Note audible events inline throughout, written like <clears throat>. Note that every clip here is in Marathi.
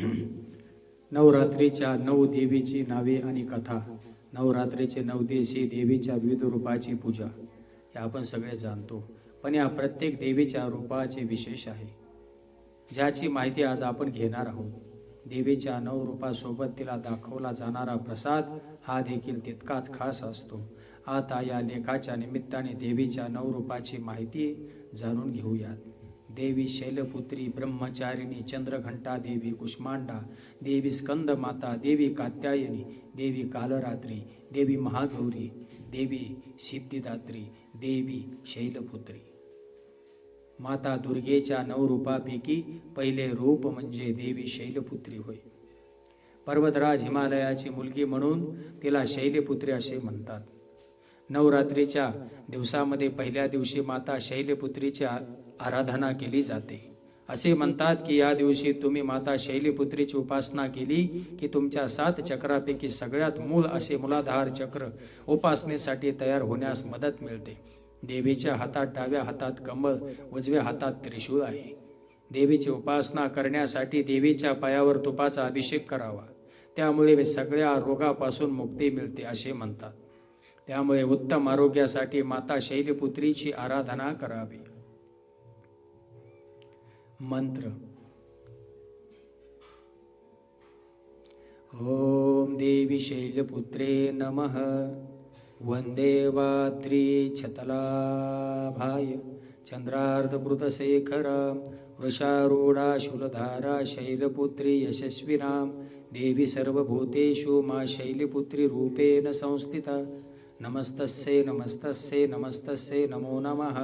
<clears throat> नवरात्रीच्या नऊ देवीची नावे आणि कथा नवरात्रीचे नऊ दिवशी देवीच्या विविध रूपाची पूजा हे आपण सगळे जाणतो. पण या प्रत्येक देवीच्या रूपाचे विशेष आहे. ज्याची माहिती आज आपण घेणार आहोत. देवीच्या नऊ रूपासोबत तिला दाखवला जाणारा प्रसाद हा देखील तितकाच खास असतो. आता या लेखाच्या निमित्ताने देवीच्या नऊ रूपाची माहिती जाणून घेऊयात. देवी शैलपुत्री ब्रह्मचारिणी चंद्रघंटा देवी कुष्मांडा देवी स्कंद माता देवी कात्यायनी देवी कालरात्री देवी महागौरी देवी सिद्धिदात्री देवी शैलपुत्री. माता दुर्गेच्या नऊ रूपापैकी पहिले रूप म्हणजे देवी शैलपुत्री होय. पर्वतराज हिमालयाची मुलगी म्हणून तिला शैलपुत्री असे म्हणतात. नवरात्रीच्या दिवसामध्ये पहिल्या दिवशी माता शैलपुत्रीची आ- आराधना केली जाते. असे म्हणतात की या दिवशी तुम्ही माता शैलीपुत्रीची उपासना केली की तुमच्या सात चक्रापैकी सगळ्यात मूळ असे मुलाधार चक्र उपासनेसाठी तयार होण्यास मदत मिळते. देवीच्या हातात डाव्या हातात कमळ उजव्या हातात त्रिशूळ आहे. देवीची उपासना करण्यासाठी देवीच्या पायावर तुपाचा अभिषेक करावा. त्यामुळे सगळ्या रोगापासून मुक्ती मिळते असे म्हणतात. त्यामुळे उत्तम आरोग्यासाठी माता शैलपुत्रीची आराधना करावी. मंत्र. ओम देवी शैलपुत्रे नमः. वंदे वात्री छतलाभाय. चंद्रार्धकृतशेखरां. वृषारूढा शूलधारा शैलपुत्री यशस्विनां. देवी सर्वभूतेषु मा शैलपुत्रीरूपेण संस्थिता. नमस्तस्ये नमस्तस्ये नमस्तस्ये नमो नमः.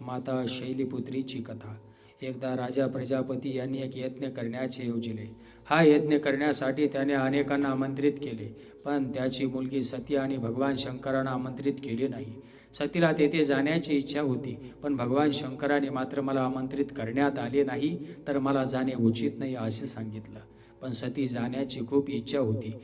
माता शैलीपुत्रीची कथा. एकदा राजा प्रजापती यांनी एक यज्ञ करण्याचे योजिले. हा यज्ञ करण्यासाठी त्याने अनेकांना आमंत्रित केले पण त्याची मुलगी सती आणि भगवान शंकरांना आमंत्रित केले नाही. सतीला तेथे जाण्याची इच्छा होती पण भगवान शंकराने मात्र मला आमंत्रित करण्यात आले नाही तर मला जाणे उचित नाही असे सांगितलं. पण सती जाण्याची खूप इच्छा होती.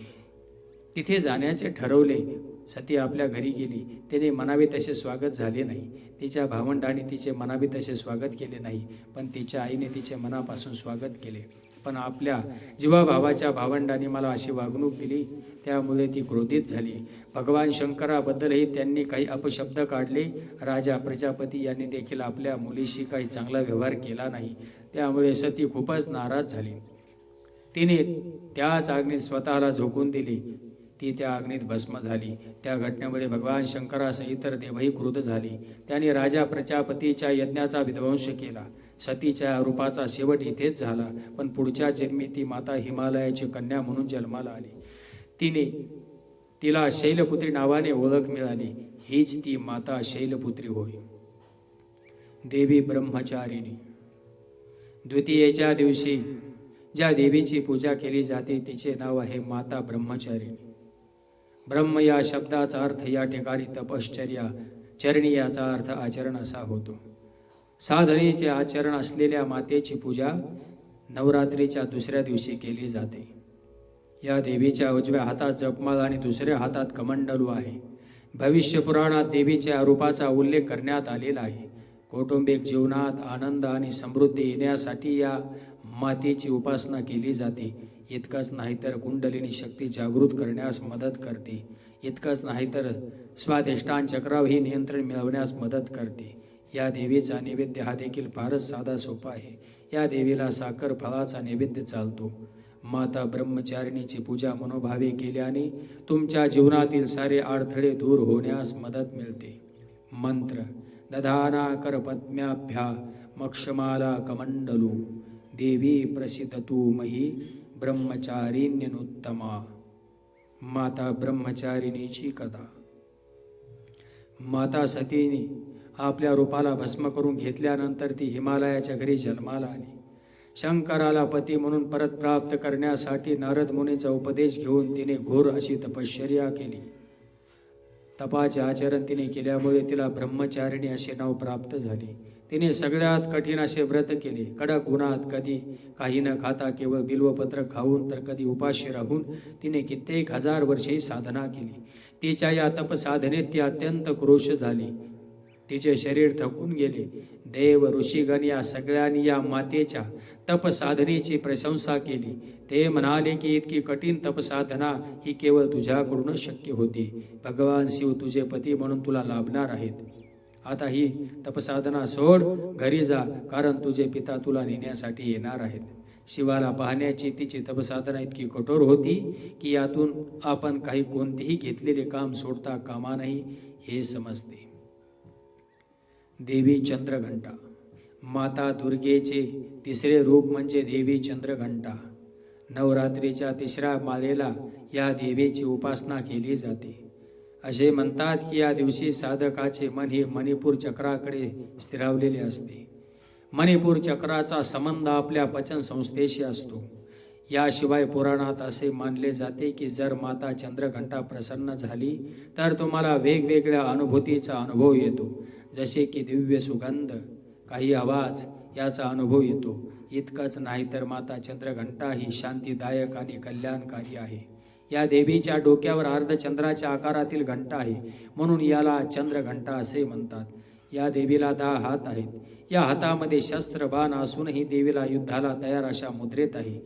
तिथे जाण्याचे ठरवले सती आपल्या घरी गेली. तिने मनावे तसे स्वागत झाले नाही. तिच्या भावंडाने तिचे मनावे तसे स्वागत केले नाही पण तिच्या आईने तिचे मनापासून स्वागत केले. पण आपल्या जीवाभावाच्या भावंडाने मला अशी वागणूक दिली त्यामुळे ती क्रोधित झाली. भगवान शंकराबद्दलही त्यांनी काही अपशब्द काढले. राजा प्रजापती यांनी देखील आपल्या मुलीशी काही चांगला व्यवहार केला नाही. त्यामुळे सती खूपच नाराज झाली. तिने त्याच आग्नीत स्वतःला झोकून दिली. ती त्या अग्नीत भस्म झाली. त्या घटनेमध्ये भगवान शंकरासह इतर देवही क्रुद्ध झाली. त्यांनी राजा प्रजापतीच्या यज्ञाचा विध्वंस केला. सतीच्या रूपाचा शेवट इथेच झाला. पण पुढच्या जन्मी ती माता हिमालयाची कन्या म्हणून जन्माला आली. तिने तिला शैलपुत्री नावाने ओळख मिळाली. हीच ती माता शैलपुत्री होय. देवी ब्रह्मचारिणी. द्वितीयेच्या दिवशी ज्या देवीची पूजा केली जाते तिचे नाव आहे माता ब्रह्मचारिणी. ब्रह्म या शब्दाचा अर्थ या ठिकाणी तपश्चर्या चरणी याचा अर्थ आचरण असा होतो. साधनेचे आचरण असलेल्या मातेची पूजा नवरात्रीच्या दुसऱ्या दिवशी केली जाते. या देवीच्या उजव्या हातात जपमाळ आणि दुसऱ्या हातात कमंडलू आहे. भविष्य पुराणात देवीच्या रूपाचा उल्लेख करण्यात आलेला आहे. कौटुंबिक जीवनात आनंद आणि समृद्धी येण्यासाठी या मातेची उपासना केली जाते. इतकंच नाही तर कुंडलिनी शक्ती जागृत करण्यास मदत करते. इतकंच नाही तर स्वादिष्टान चक्रावही नियंत्रण मिळवण्यास मदत करते. या देवीचा नैवेद्य हा देखील फारच साधा सोपा आहे. या देवीला साखर फळाचा नैवेद्य चालतो. माता ब्रह्मचारिणीची पूजा मनोभावे केल्याने तुमच्या जीवनातील सारे अडथळे दूर होण्यास मदत मिळते. मंत्र दधाना करपद्म्याभ्या मक्षमाला कमंडलू. देवी प्रसिद्ध तू मही. ब्रह्मचारिण्यनुत्तमा। माता ब्रह्मचारिणीची कथा। माता सतीने आपल्या रूपाला भस्म करून घेतल्यानंतर ती हिमालयाच्या घरी जन्माला आली. शंकराला पती म्हणून परत प्राप्त करण्यासाठी नारद मुनीचा उपदेश घेऊन तिने घोर अशी तपश्चर्या केली. तपाचे आचरण तिने केल्यामुळे तिला ब्रह्मचारिणी असे नाव प्राप्त झाले. तिने सगळ्यात कठीण असे व्रत केले. कडक उन्हात कधी काही न खाता केवळ बिल्वपत्र खाऊन तर कधी उपाशी राहून तिने कित्येक हजार वर्षे साधना केली. तिच्या या तपसाधनेत ती अत्यंत क्रोश झाली. तिचे शरीर थकून गेले. देव ऋषीगण या सगळ्यांनी या मातेच्या तपसाधनेची प्रशंसा केली. ते म्हणाले की इतकी कठीण तपसाधना ही केवळ तुझ्याकडूनच शक्य होती. भगवान शिव तुझे पती म्हणून तुला लाभणार आहेत. आता ही तपसाधना सोड घरी जा कारण तुझे पिता तुला नेण्यासाठी येणार आहेत. शिवाला पाहण्याची तिची तपसाधना इतकी कठोर होती की यातून आपण काही कोणतेही घेतलेले काम सोडता कामा नाही हे समजते. देवी चंद्रघंटा. माता दुर्गेचे तिसरे रूप म्हणजे देवी चंद्रघंटा. नवरात्रीच्या तिसऱ्या मालेला या देवीची उपासना केली जाते. असे म्हणतात की या दिवशी साधकाचे मन हे मणिपूर चक्राकडे स्थिरावलेले असते. मणिपूर चक्राचा संबंध आपल्या पचन संस्थेशी असतो. याशिवाय पुराणात असे मानले जाते की जर माता चंद्रघंटा प्रसन्न झाली तर तुम्हाला वेगवेगळ्या अनुभूतीचा अनुभव येतो. जसे की दिव्य सुगंध काही आवाज याचा अनुभव येतो. इतकंच नाही तर माता चंद्रघंटा ही शांतीदायक आणि कल्याणकारी आहे. या देवीच्या डोक्यावर अर्धचंद्राच्या आकारातील घंटा आहे. म्हणून याला चंद्रघंटा असे म्हणतात. या देवीला दहा हात आहेत. या हातामध्ये शस्त्र बाण असूनही देवीला युद्धाला तयार अशा मुद्रेत आहे.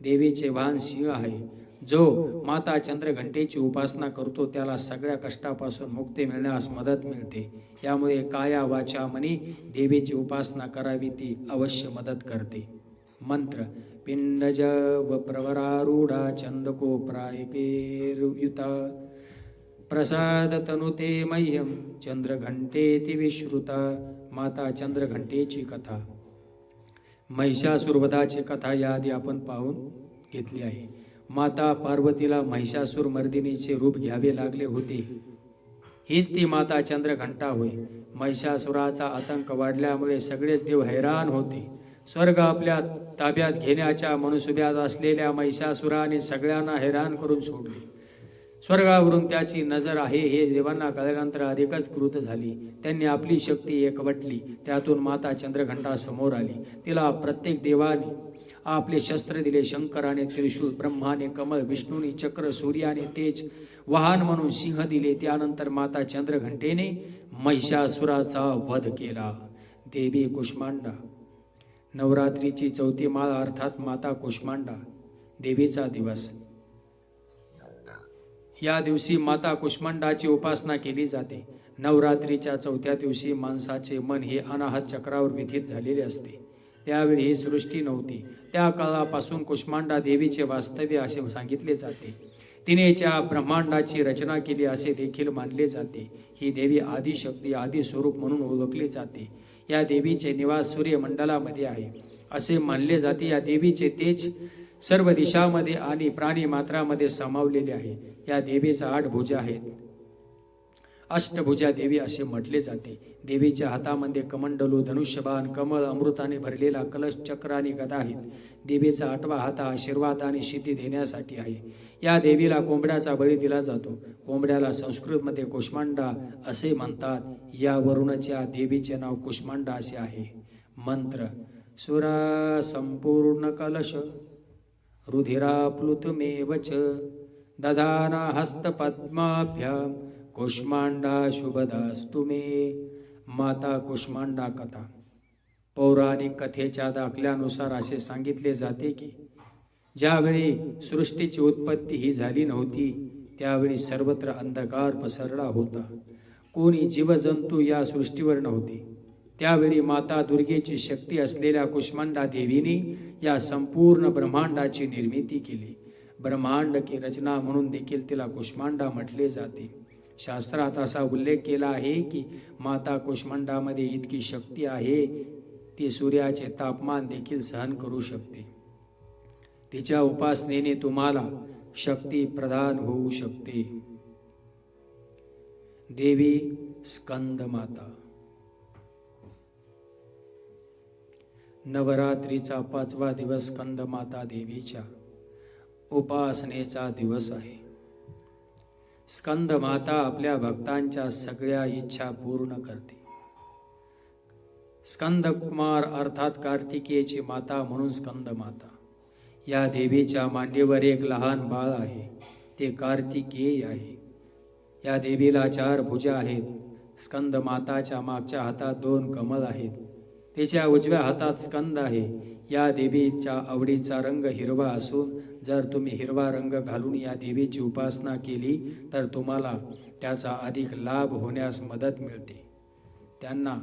देवीचे वाहन सिंह आहे. जो माता चंद्रघंटेची उपासना करतो त्याला सगळ्या कष्टापासून मुक्ती मिळण्यास मदत मिळते. यामुळे काया वाचा मनी देवीची उपासना करावी ती अवश्य मदत करते. मंत्र पिंडज व प्रवरारूढा चंदको प्रायकेरुयुता प्रसाद तनुते मह्यम चंद्रघंटेति विश्रुता। माता चंद्रघंटेची कथा। महिषासुरवधाची कथा याआधी आपण पाहून घेतली आहे. माता पार्वतीला महिषासूर मर्दिनीचे रूप घ्यावे लागले होते. हीच ती माता चंद्रघंटा होय. महिषासुराचा आतंक वाढल्यामुळे सगळेच देव हैराण होते. स्वर्ग आपल्या ताब्यात घेण्याच्या मनसुब्यात असलेल्या महिषासुराने सगळ्यांना हैराण करून सोडले. स्वर्गावरून त्याची नजर आहे हे देवांना कळल्यानंतर अधिकच कृत झाली. त्यांनी आपली शक्ती एकवटली. त्यातून माता चंद्रघंटा समोर आली. तिला प्रत्येक देवाने आपले शस्त्र दिले. शंकराने त्रिशूळ ब्रह्माने कमळ विष्णूने चक्र सूर्याने तेज वाहन म्हणून सिंह दिले. त्यानंतर माता चंद्रघंटेने महिषासुराचा वध केला. देवी कुष्मांडा नवरात्रीची चौथी माळ अर्थात माता कुष्मांडा देवीचा दिवस. या दिवशी माता कुष्मांडाची उपासना केली जाते. नवरात्रीच्या चौथ्या दिवशी माणसाचे मन हे अनाहत चक्रावर विधित झालेले असते. त्यावेळी ही सृष्टी नव्हती. त्या काळापासून कुष्मांडा देवीचे वास्तव्य असे सांगितले जाते. तिने ज्या ब्रह्मांडाची रचना केली असे देखील मानले जाते. ही देवी आदिशक्ती आदि स्वरूप म्हणून ओळखली जाते. या देवीचे निवास सूर्यमंडलामध्ये आहे. असे मानले जाते या देवीचे तेज सर्व दिशामध्ये आणि प्राणी मात्रामध्ये सामावलेले आहे. या देवीचा आठ भुजा आहेत. अष्टभुजा देवी असे म्हटले जाते. देवीच्या हातामध्ये कमंडलू धनुष्यबाण कमळ अमृताने भरलेला कलश चक्र आणि गदा आहेत. देवीचा आठवा हात आशीर्वाद आणि सिद्धी देण्यासाठी आहे. या देवीला कोंबड्याचा बळी दिला जातो. कोंबड्याला संस्कृतमध्ये कुष्मांडा असे म्हणतात. या या देवीचे नाव कुष्मांडा असे आहे. मंत्र सुरा संपूर्ण कलश रुधिरा प्लुतमेवच दधाना हस्तपद्माभ्याम कुष्मांडा शुभदास्तु मे. माता कुष्मांडा कथा. पौराणिक कथेच्या दाखल्यानुसार असे सांगितले जाते की ज्यावेळी सृष्टीची उत्पत्ती ही झाली नव्हती त्यावेळी सर्वत्र अंधकार पसरला होता. कोणी जीवजंतू या सृष्टीवर नव्हते. त्यावेळी माता दुर्गेची शक्ती असलेल्या कुष्मांडा देवीने या संपूर्ण ब्रह्मांडाची निर्मिती केली. ब्रह्मांड की रचना म्हणून देखील तिला कुष्मांडा म्हटले जाते. शास्त्रात असा उल्लेख केला आहे की माता कुष्मंडामध्ये इतकी शक्ती आहे ती सूर्याचे तापमान देखील सहन करू शकते. तिच्या उपासनेने तुम्हाला शक्ती प्रदान होऊ शकते. देवी स्कंद माता. नवरात्रीचा पाचवा दिवस स्कंद माता देवीच्या उपासनेचा दिवस आहे. स्कंद माता आपल्या भक्तांच्या सगळ्या इच्छा पूर्ण करते. स्कंद कुमार अर्थात कार्तिकेयची माता म्हणून स्कंद माता या देवीच्या मांडीवर एक लहान बाळ आहे. ते कार्तिकेय आहे. या देवीला चार भुजा आहेत. स्कंद माताच्या मागच्या हातात दोन कमल आहेत. तिच्या उजव्या हातात स्कंद आहे. या देवीच्या आवडीचा रंग हिरवा असून जर तुम्ही हिरवा रंग घालून या देवीची उपासना केली तर तुम्हाला त्याचा अधिक लाभ होण्यास मदत मिळते. त्यांना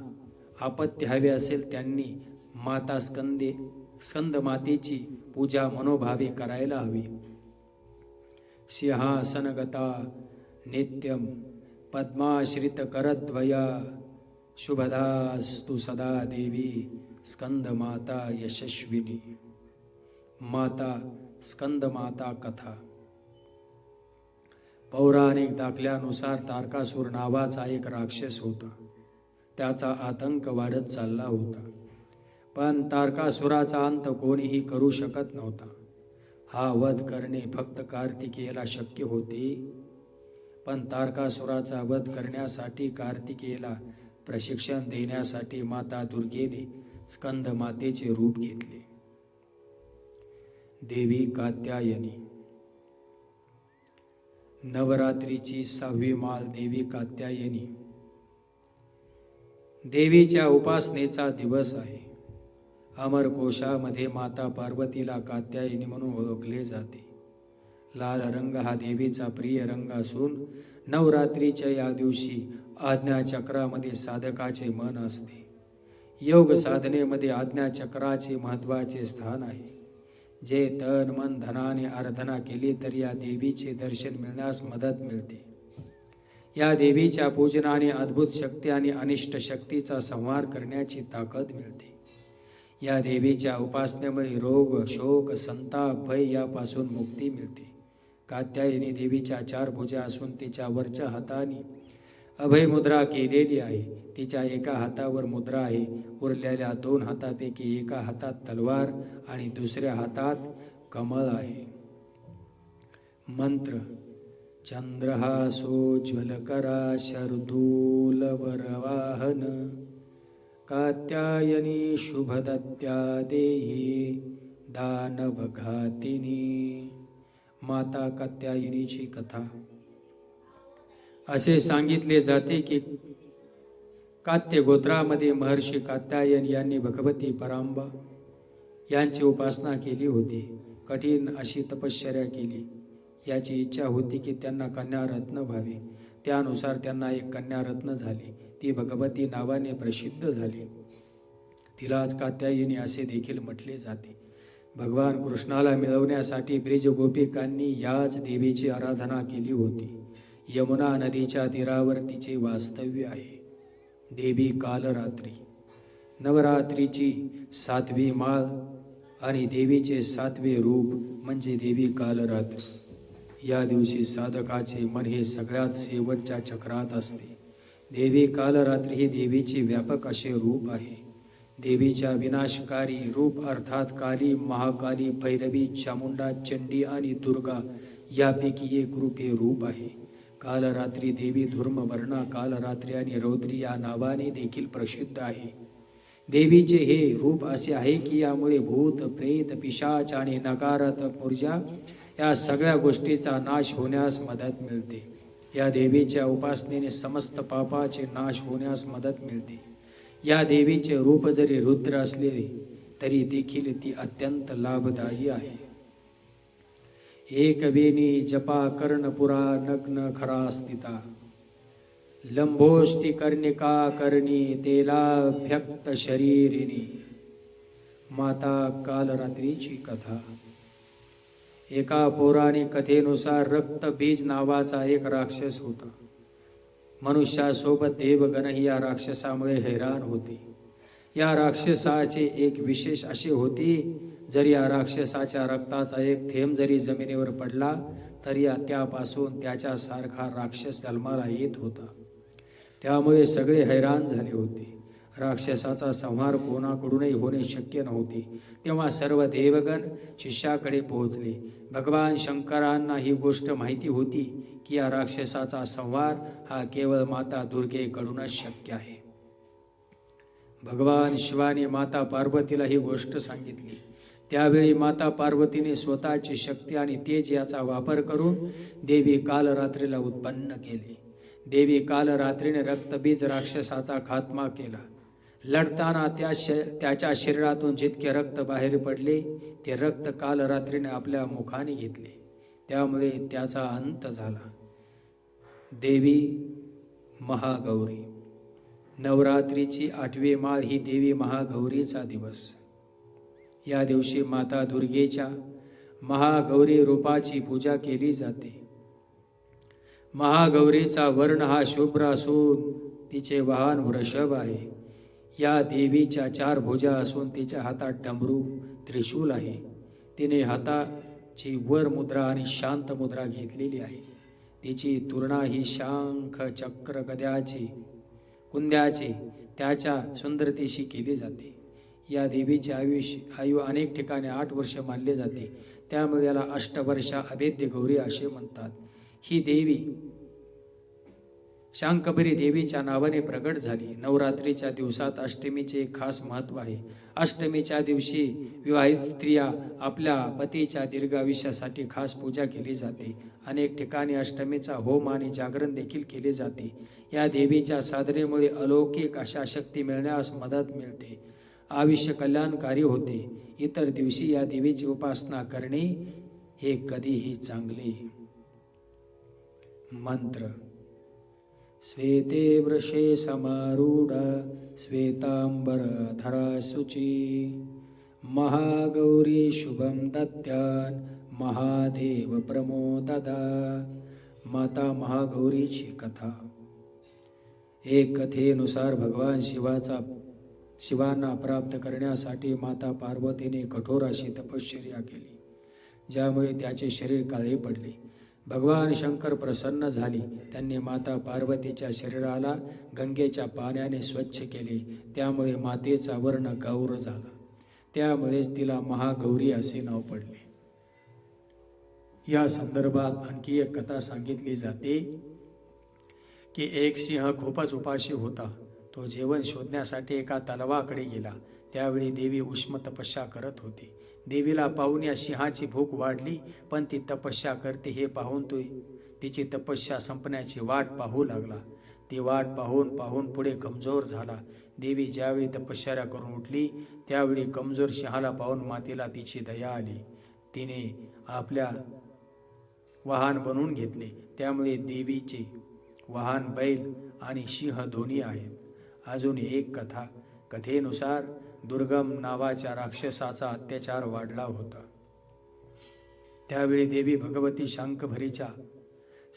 आपत्य हवे असेल त्यांनी माता स्कंदे स्कंद मातेची पूजा मनोभावे करायला हवी. सिंहासनगता नित्यम पद्माश्रित करद्वया. शुभदास्तु सदा देवी स्कंद माता यशस्विनी. माता स्कंदमाता कथा. पौराणिक दाखल्यानुसार तारकासूर नावाचा एक राक्षस होता. त्याचा आतंक वाढत चालला होता. पण तारकासुराचा अंत कोणीही करू शकत नव्हता. हा वध करणे फक्त कार्तिकेयला शक्य होते. पण तारकासुराचा वध करण्यासाठी कार्तिकेयला प्रशिक्षण देण्यासाठी माता दुर्गेने स्कंदमातेचे रूप घेतले. देवी कात्यायनी. नवरात्रीची सहावी माळ देवी कात्यायनी. देवीच्या उपासनेचा दिवस आहे. अमरकोशामध्ये माता पार्वतीला कात्यायनी म्हणून ओळखले जाते. लाल रंग हा देवीचा प्रिय रंग असून नवरात्रीच्या या दिवशी आज्ञाचक्रामध्ये साधकाचे मन असते. योग साधनेमध्ये आज्ञाचक्राचे महत्त्वाचे स्थान आहे. जे तन मन धनाने आराधना केली तर या देवीचे दर्शन मिळण्यास मदत मिळते. या देवीच्या पूजनाने अद्भुत शक्ती आणि अनिष्ट शक्तीचा संहार करण्याची ताकद मिळते. या देवीच्या उपासनेमुळे रोग शोक संताप भय यापासून मुक्ती मिळते. कात्यायनी देवीच्या चार भुजा असून तिच्या वरच्या हाताने अभय मुद्रा केलेली आहे. तिच्या एका हातावर मुद्रा आहे. उरलेल्या दोन हातापैकी एका हातात तलवार आणि दुसऱ्या हातात कमळ आहे. मंत्र चंद्रहासोज्वलकरा शर्दूल वरवाहन कात्यायनी शुभदत्या देही दानवघातिनी. माता कात्यायनीची कथा. असे सांगितले जाते की कात्य गोत्रामध्ये महर्षी कात्यायन यांनी भगवती परांबा यांची उपासना केली होती. कठीण अशी तपश्चर्या केली. याची इच्छा होती की त्यांना कन्यारत्न व्हावे. त्यानुसार त्यांना एक कन्यारत्न झाली. ती भगवती नावाने प्रसिद्ध झाली. तिलाच कात्यायनी असे देखील म्हटले जाते. भगवान कृष्णाला मिळवण्यासाठी ब्रिज गोपिकांनी याच देवीची आराधना केली होती. यमुना नदीच्या तीरावर तिचे वास्तव्य आहे. देवी कालरात्री. नवरात्रीची सातवी माळ आणि देवीचे सातवे रूप म्हणजे देवी कालरात्री. या दिवशी साधकाचे मन हे सगळ्यात शेवटच्या चक्रात असते. देवी कालरात्री ही देवीचे व्यापक असे रूप आहे. देवीच्या विनाशकारी रूप अर्थात काली महाकाली भैरवी चामुंडा चंडी आणि दुर्गा यापैकी एक रूप हे रूप आहे. कालरात्री देवी धुर्मवर्णा कालरात्री आणि रौद्री या नावाने देखील प्रसिद्ध आहे. देवीचे हे रूप असे आहे की यामुळे भूत प्रेत पिशाच आणि नकारात्मक ऊर्जा या सगळ्या गोष्टीचा नाश होण्यास मदत मिळते. या देवीच्या उपासनेने समस्त पापाचे नाश होण्यास मदत मिळते. या देवीचे रूप जरी रुद्र असले तरी देखील ती अत्यंत लाभदायी आहे. एक वेणी जपा कर्णपुरा नग्न खरा स्थिता लंभोष्टी कर्णिका करणी तेलाभ्यक्त शरीरिणी माता कालरात्रीची कथा एका पौराणिक कथेनुसार रक्तबीज नावाचा एक राक्षस होता मनुष्यासोबत देवगणही या राक्षसामुळे हैराण होते या राक्षसाचे एक विशेष असे होते जरी या राक्षसाच्या रक्ताचा एक थेंब जरी जमिनीवर पडला तरी त्यापासून त्याच्यासारखा राक्षस जन्माला येत होता. त्यामुळे सगळे हैराण झाले होते. राक्षसाचा संहार कोणाकडूनही होणे शक्य नव्हते. तेव्हा सर्व देवगण शिष्याकडे पोहोचले. भगवान शंकरांना ही गोष्ट माहिती होती की या राक्षसाचा संहार हा केवळ माता दुर्गेकडूनच शक्य आहे. भगवान शिवाने माता पार्वतीला ही गोष्ट सांगितली. त्यावेळी माता पार्वतीने स्वतःची शक्ती आणि तेज याचा वापर करून देवी कालरात्रीला उत्पन्न केले. देवी कालरात्रीने रक्तबीज राक्षसाचा खात्मा केला. लढताना त्या श त्याच्या शरीरातून जितके रक्त बाहेर पडले ते रक्त कालरात्रीने आपल्या मुखाने घेतले. त्यामुळे त्याचा अंत झाला. देवी महागौरी. नवरात्रीची आठवी माळ ही देवी महागौरीचा दिवस. या दिवशी माता दुर्गेच्या महागौरी रूपाची पूजा केली जाते. महागौरीचा वर्ण हा शुभ्र असून तिचे वाहन वृषभ आहे. या देवीच्या चार भुजा असून तिच्या हातात डमरू त्रिशूल आहे. तिने हाताची वर मुद्रा आणि शांत मुद्रा घेतलेली आहे. तिची तुरणा ही शांख चक्र गद्याची कुंद्याची त्याच्या सुंदरतेशी केली जाते. या देवीचे आयुष्य आयु अनेक ठिकाणी आठ वर्ष मानले जाते. त्यामुळे याला अष्टवर्षा अभेद्य गौरी असे म्हणतात. ही देवी शांकभरी देवीच्या नावाने प्रगट झाली. नवरात्रीच्या दिवसात अष्टमीचे खास महत्त्व आहे. अष्टमीच्या दिवशी विवाहित स्त्रिया आपल्या पतीच्या दीर्घ आयुष्यासाठी खास पूजा केली जाते. अनेक ठिकाणी अष्टमीचा होम आणि जागरण देखील केले जाते. या देवीच्या साधनेमुळे अलौकिक अशा शक्ती मिळण्यास मदत मिळते. आयुष्य कल्याणकारी होते. इतर दिवशी या देवीची उपासना करणे हे कधीही चांगले मंत्र. श्वेते वृषे समारूढ श्वेतांबरधरा शुची महागौरी शुभम दत्यान महादेव प्रमोददा. माता महागौरीची कथा. एक कथेनुसार भगवान शिवाचा शिवांना प्राप्त करण्यासाठी माता पार्वतीने कठोर अशी तपश्चर्या केली ज्यामुळे त्याचे शरीर काळे पडले. भगवान शंकर प्रसन्न झाले. त्यांनी माता पार्वतीच्या शरीराला गंगेच्या पाण्याने स्वच्छ केले. त्यामुळे मातेचा वर्ण गौर झाला. त्यामुळेच तिला महागौरी असे नाव पडले. या संदर्भात आणखी एक कथा सांगितली जाते की एक सिंह खूपच उपाशी होता. तो जेवण शोधण्यासाठी एका तलावाकडे गेला. त्यावेळी देवी उष्म तपस्या करत होती. देवीला पाहून या सिंहाची भूक वाढली पण ती तपस्या करते हे पाहून तो तिची तपस्या संपण्याची वाट पाहू लागला. ती वाट पाहून पाहून पुढे कमजोर झाला. देवी ज्यावेळी तपश्चर्या करून उठली त्यावेळी कमजोर सिंहाला पाहून मातेला तिची दया आली. तिने आपल्या वाहन बनवून घेतले. त्यामुळे देवीचे वाहन बैल आणि सिंह दोन्ही आहेत. अजून एक कथा. कथेनुसार दुर्गम नावाच्या राक्षसाचा अत्याचार वाढला होता. त्यावेळी देवी भगवती शांकभरीच्या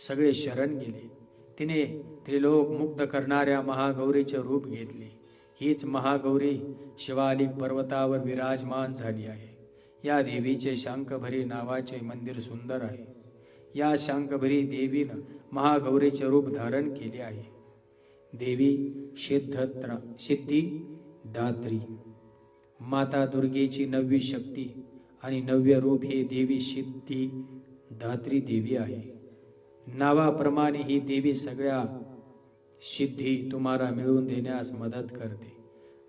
सगळे शरण गेले. तिने त्रिलोक मुक्त करणाऱ्या महागौरीचे रूप घेतले. हीच महागौरी शिवालिक पर्वतावर विराजमान झाली आहे. या देवीचे शांकभरी नावाचे मंदिर सुंदर आहे. या शांकभरी देवीनं महागौरीचे रूप धारण केले आहे. देवी सिद्धत्र सिद्धी दात्री. माता दुर्गेची नववी शक्ती आणि नव्य रूप हे देवी सिद्धी धात्री देवी आहे. नावाप्रमाणे ही देवी सगळ्या सिद्धी तुम्हाला मिळवून देण्यास मदत करते.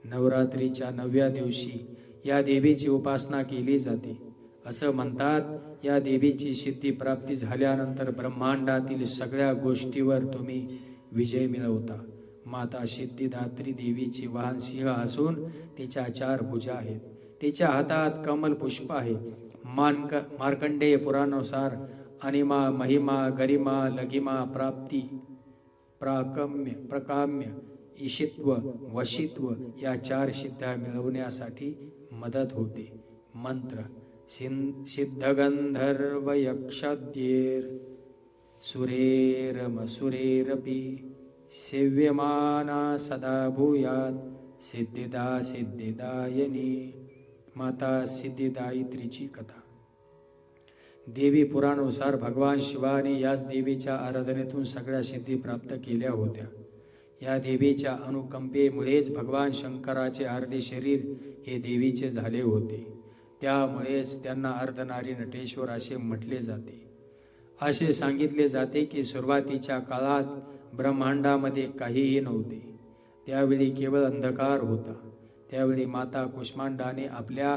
नवरात्रीच्या नवव्या दिवशी या देवीची उपासना केली जाते. असं म्हणतात या देवीची सिद्धी प्राप्ती झाल्यानंतर ब्रह्मांडातील सगळ्या गोष्टीवर तुम्ही विजय मिळवता. माता सिद्धिदात्री देवीची वाहन सिंह असून तिच्या चार भुजा आहेत. तिच्या हातात कमल पुष्प आहे. मानक मार्कंडेय पुराणानुसार अनिमा महिमा गरिमा लगिमा प्राप्ती प्राकम्य प्रकाम्य ईशित्व वशित्व या चार सिद्ध्या मिळवण्यासाठी मदत होते. मंत्र सिन सिद्धगंधर्व यक्षद्येर सुरेरमसुरेरपि सेव्यमाना सदा भूयात् सिद्धिदा सिद्धिदायनी। माता सिद्धिदायित्रीची कथा। देवी पुराणानुसार भगवान शिवाने याच देवीच्या आराधनेतून सगळ्या सिद्धी प्राप्त केल्या होत्या। या देवीच्या अनुकंपेमुळेच भगवान शंकराचे अर्धे शरीर हे देवीचे झाले होते। त्यामुळेच त्यांना अर्धनारी नटेश्वर असे म्हटले जाते। असे सांगितले जाते की सुरुवातीच्या काळात ब्रह्मांडामध्ये काहीही नव्हते. त्यावेळी केवळ अंधकार होता. त्यावेळी माता कुष्मांडाने आपल्या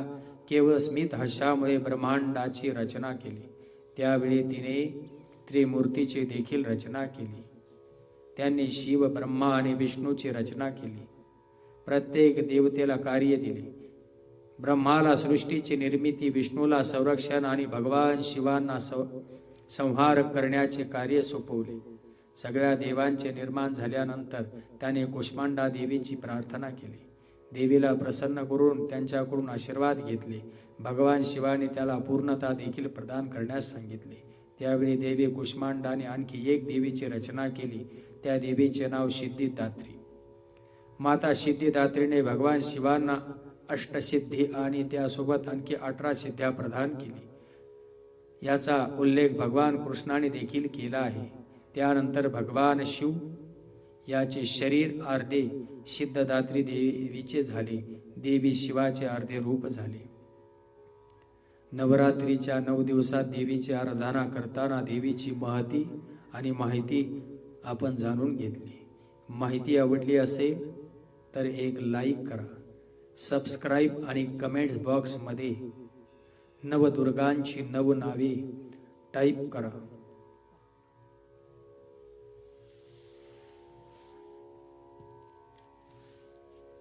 केवळ स्मित हर्षामुळे ब्रह्मांडाची रचना केली. त्यावेळी तिने त्रिमूर्तीची देखील रचना केली. त्यांनी शिव ब्रह्मा आणि विष्णूची रचना केली. प्रत्येक देवतेला कार्य दिले. ब्रह्माला सृष्टीची निर्मिती विष्णूला संरक्षण आणि भगवान शिवांना सौ संहार करण्याचे कार्य सोपवले. सगळ्या देवांचे निर्माण झाल्यानंतर त्याने कुष्मांडा देवीची प्रार्थना केली. देवीला प्रसन्न करून त्यांच्याकडून आशीर्वाद घेतले. भगवान शिवाने त्याला पूर्णता देखील प्रदान करण्यास सांगितले. त्यावेळी देवी कुष्मांडाने आणखी एक देवीची रचना केली. त्या देवीचे नाव सिद्धिदात्री. माता सिद्धिदात्रीने भगवान शिवांना अष्टसिद्धी आणि त्यासोबत आणखी अठरा सिद्ध्या प्रदान केली. याचा उल्लेख भगवान कृष्णाने देखील केला आहे. त्यानंतर भगवान शिव याचे शरीर अर्धे सिद्धदात्री देवीचे झाले. देवी शिवाचे अर्धे रूप झाले. नवरात्रीच्या नऊ दिवसात देवीची आराधना करताना देवीची महती आणि माहिती आपण जाणून घेतली. माहिती आवडली असेल तर एक लाईक करा. सबस्क्राईब आणि कमेंट्स बॉक्समध्ये नवदुर्गांची नव नावे टाईप करा.